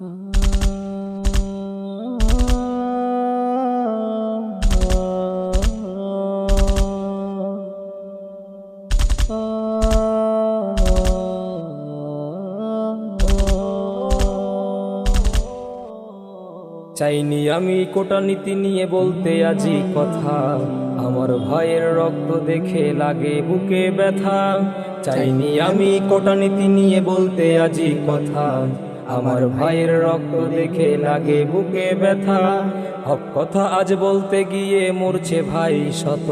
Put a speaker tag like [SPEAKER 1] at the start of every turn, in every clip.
[SPEAKER 1] চাইনি আমি কোটা নীতি নিয়ে বলতে আজি কথা। আমার ভাইয়ের রক্ত দেখে লাগে বুকে ব্যথা। চাইনি আমি কোটা নীতি নিয়ে বলতে আজি কথা। আমার ভাইয়ের রক্ত দেখে লাগে বুকে ব্যথা। হক কথা আজ বলতে গিয়ে মরছে ভাই শত।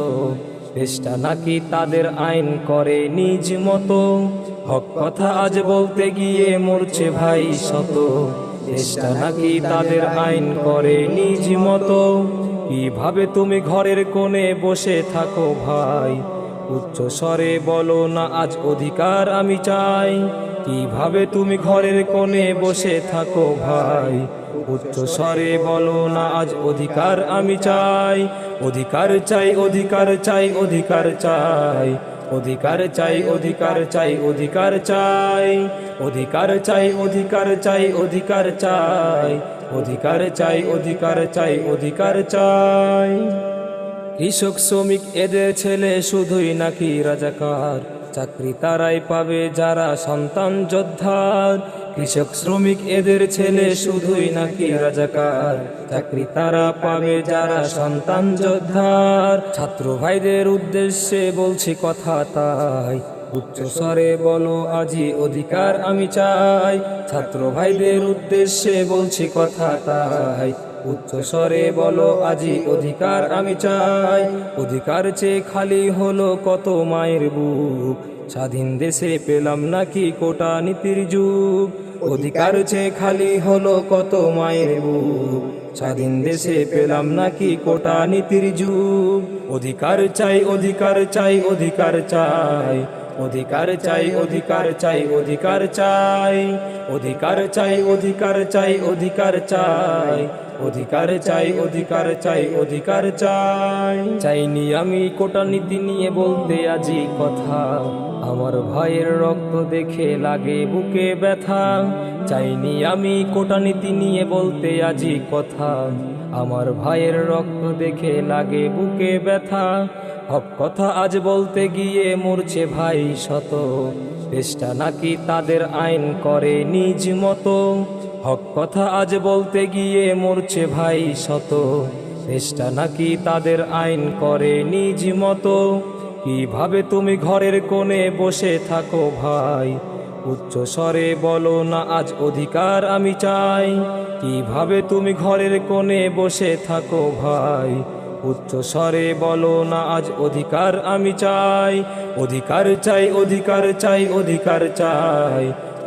[SPEAKER 1] দেশটা নাকি তাদের আইন করে নিজ মতো। হক কথা আজ বলতে গিয়ে মরছে ভাই শত। দেশটা নাকি তাদের আইন করে নিজ মতো। কীভাবে তুমি ঘরের কোণে বসে থাকো ভাই? উচ্চ স্বরে বলো না, আজ অধিকার আমি চাই। কীভাবে তুমি ঘরের কোণে বসে থাকো ভাই? উচ্চ স্বরে বলো না, আজ অধিকার আমি চাই। অধিকার চাই অধিকার চাই অধিকার চাই। অধিকার চাই অধিকার চাই অধিকার চাই। অধিকার চাই অধিকার চাই অধিকার চাই। অধিকার চাই অধিকার চাই অধিকার চাই। কৃষক, শ্রমিক, এদের ছেলে শুধুই নাকি রাজাকার। চাকরি তারাই পাবে যারা সন্তান যোদ্ধার। কৃষক, শ্রমিক, এদের ছেলে শুধুই নাকি রাজাকার। চাকরি তারা পাবে যারা সন্তান যোদ্ধার। ছাত্র ভাইদের উদ্দেশ্যে বলছি কথা তাই। উচ্চ স্বরে বলো, আজি অধিকার আমি চাই। ছাত্র ভাইদের উদ্দেশ্যে বলছি কথা তাই। উচ্চ স্বরে বলো, আজি অধিকার আমি চাই। অধিকার চেয়ে খালি হলো কত মায়ের বুক। স্বাধীন দেশে পেলাম নাকি কোটা নীতির যুগ। অধিকার চেয়ে খালি হলো কত মায়ের বুক। স্বাধীন দেশে পেলাম নাকি কোটা নীতির যুগ। অধিকার চাই অধিকার চাই অধিকার চাই। অধিকার চাই অধিকার চাই অধিকার চাই অধিকার চাই অধিকার চাই অধিকার চাই অধিকার চাই অধিকার চাই অধিকার চাই। চাইনি আমি কোটা নীতি নিয়ে বলতে আজি কথা। আমার ভাইয়ের রক্ত দেখে লাগে বুকে ব্যথা। চাইনি আমি কোটা নীতি নিয়ে বলতে আজি কথা। আমার ভাইয়ের রক্ত দেখে লাগে বুকে ব্যথা। হক কথা আজ বলতে গিয়ে মরছে ভাই শত। দেশটা নাকি তাদের আইন করে নিজ মতো। হক কথা আজ বলতে গিয়ে মরছে ভাই শত। দেশটা নাকি তাদের আইন করে নিজ মতো। কীভাবে তুমি ঘরের কোণে বসে থাকো ভাই? উচ্চ স্বরে বলো না আজ অধিকার আমি চাই। কীভাবে তুমি ঘরের কোণে বসে থাকো ভাই? উচ্চ স্বরে বলো না আজ অধিকার আমি চাই অধিকার চাই অধিকার চাই অধিকার চাই।